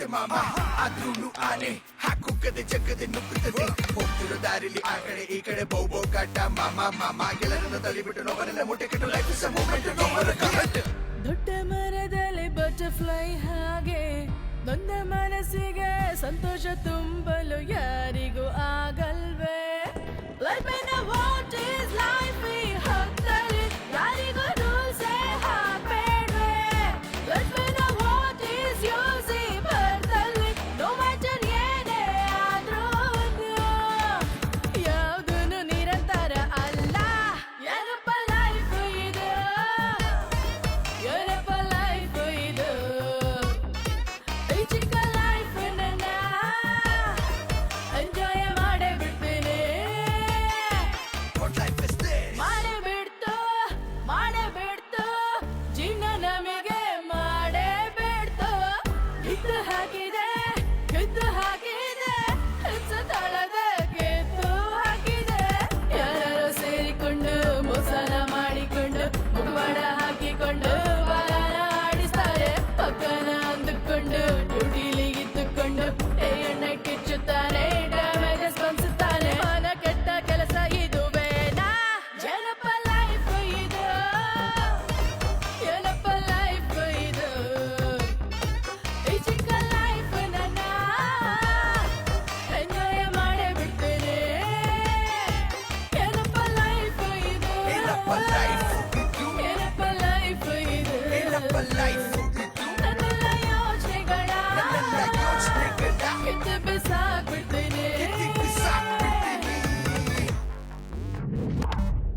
ಮಾಡುತ್ತೆ ಮಾಮ. ಆದ್ರೂನು ಆನೆ. ಹಾಕುಕ್ಕದೆ ಜಗ್ಗದೆ ನುಗ್ಗುತ್ತದೆ. ಹೋಗ್ತಿರೋ ದಾರಿಲಿ ಆ ಕಡೆ ಈ ಕಡೆ ಬೌ ಬೌ ಕಾಟ ಮಾಮ ಮಾಮ. ಗೆಲರನ್ನ ಬಿಟ್ಟು ನೋವನೆಲ್ಲ ಮುಟ್ಟೆ ಕಟ್ಟು. ಲೈಫ್ ಇಸ್ ಮೂಮೆಂಟ್ ನೋವರ ಕಮೆಂಟ್ ದೊಡ್ಡ ಮರದಲ್ಲಿ ಬಟರ್ಫ್ಲೈ ಹಾಗೆ. ನೊಂದ ಮನಸ್ಸಿಗೆ ಸಂತೋಷ ತುಂಬಲು ಯಾರಿಗೂ ಆಗಲ್ಲ One day.